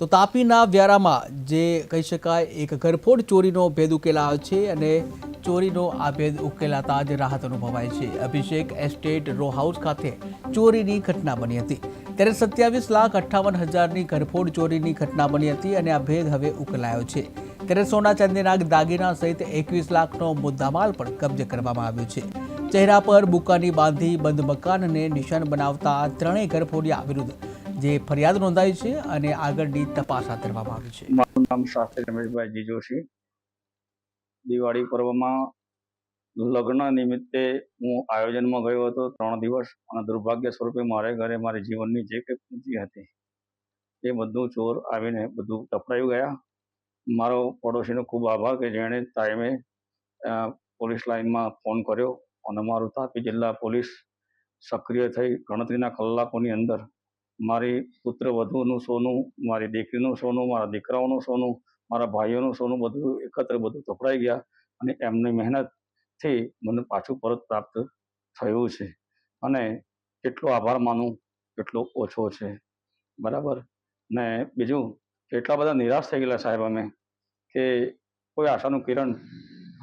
તો તાપીના વ્યારામાં જે કહી શકાય એક ઘરફોડ ચોરીનો ભેદ ઉકેલાયો છે અને ચોરીનો આ ભેદ ઉકેલાતા જ રાહત અનુભવાય છે. અભિષેક એસ્ટેટ રો હાઉસ ખાતે ચોરીની ઘટના બની હતી. ત્યારે સત્યાવીસ લાખ અઠ્ઠાવન હજારની ઘરફોડ ચોરીની ઘટના બની હતી અને આ ભેદ હવે ઉકેલાયો છે. ત્યારે સોના ચાંદીના દાગીના સહિત એકવીસ લાખનો મુદ્દામાલ પણ કબજે કરવામાં આવ્યો છે. ચહેરા પર બુકાની બાંધી, બંધ મકાનને નિશાન બનાવતા ત્રણેય ઘરફોડિયા વિરુદ્ધ જે ફરિયાદ નોંધાઈ છે અને આગળની તપાસ હાથ ધરવામાં આવી છે. મારું નામ શાસ્ત્રી રમેશભાઈ જી જોશી દિવાળી પર્વમાં લગ્ન નિમિત્તે હું આયોજનમાં ગયો હતો ત્રણ દિવસ અને દુર્ભાગ્ય સ્વરૂપે મારે ઘરે મારી જીવનની જે કંઈ પૂંજી હતી એ બધું ચોર આવીને બધું તપડાઈ ગયા. મારો પડોશીનો ખૂબ આભાર કે જેણે ટાઈમે પોલીસ લાઇનમાં ફોન કર્યો અને મારું તાપી જિલ્લા પોલીસ સક્રિય થઈ ગણતરીના કલાકોની અંદર મારી પુત્ર વધુનું સોનું, મારી દીકરીનું સોનું, મારા દીકરાઓનું સોનું, મારા ભાઈઓનું સોનું બધું એકત્ર બધું તપડાઈ ગયા અને એમની મહેનતથી મને પાછું પરત પ્રાપ્ત થયું છે. અને કેટલો આભાર માનું, કેટલો ઓછો છે. બરાબર? ને બીજું એટલા બધા નિરાશ થઈ ગયેલા સાહેબ અમે કે કોઈ આશાનું કિરણ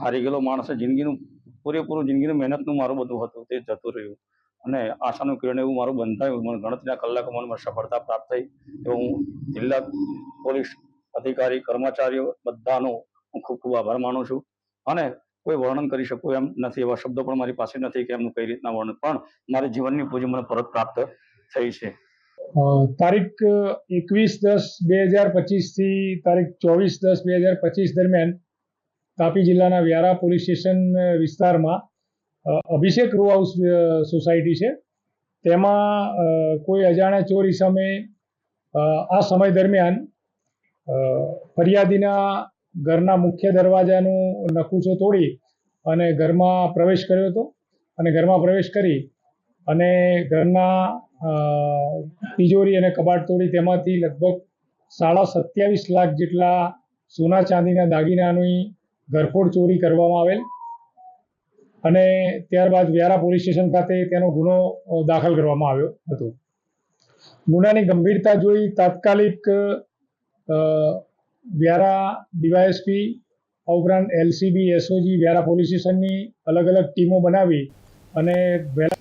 હારી ગયેલો માણસ જિંદગીનું પૂરેપૂરું જિંદગીનું મહેનતનું મારું બધું હતું, તે જતું રહ્યું. અને આશાનું કિરણ એવું મારું બંધાયું મને ગણતરીના કલાકોમાં મને સફળતા પ્રાપ્ત થઈ. તો હું જિલ્લા પોલીસ અધિકારી, કર્મચારીઓ બધાનો હું ખૂબ ખૂબ આભાર માનું છું. અને કોઈ વર્ણન કરી શકું એમ નથી, એવા શબ્દો પણ મારી પાસે નથી કે એમનું કઈ રીતના વર્ણન. પણ મારી જીવનની પૂંજી મને પરત પ્રાપ્ત થઈ છે. તારીખ એકવીસ દસ બે હજાર પચીસથી તારીખ ચોવીસ દસ બે હજાર પચીસ દરમિયાન તાપી જિલ્લાના વ્યારા પોલીસ સ્ટેશન વિસ્તારમાં અભિષેક રો હાઉસ સોસાયટી છે. તેમાં કોઈ અજાણ્યા ચોરી સામે આ સમય દરમિયાન ફરિયાદીના ઘરના મુખ્ય દરવાજાનું નકુચો તોડી અને ઘરમાં પ્રવેશ કર્યો હતો. અને ઘરમાં પ્રવેશ કરી અને ઘરના તિજોરી અને કબાટ તોડી તેમાંથી લગભગ સાડા સત્યાવીસ લાખ જેટલા સોના ચાંદીના દાગીનાની ઘરફોડ ચોરી કરવામાં આવેલ. અને ત્યારબાદ વ્યારા પોલીસ સ્ટેશન ખાતે તેનો ગુનો દાખલ કરવામાં આવ્યો હતો. ગુનાની ગંભીરતા જોઈ તાત્કાલિક વ્યારા ડીવાયએસપી, આ ઉપરાંત એલસીબી, એસઓજી, વ્યારા પોલીસ સ્ટેશનની અલગ અલગ ટીમો બનાવી અને વહેલા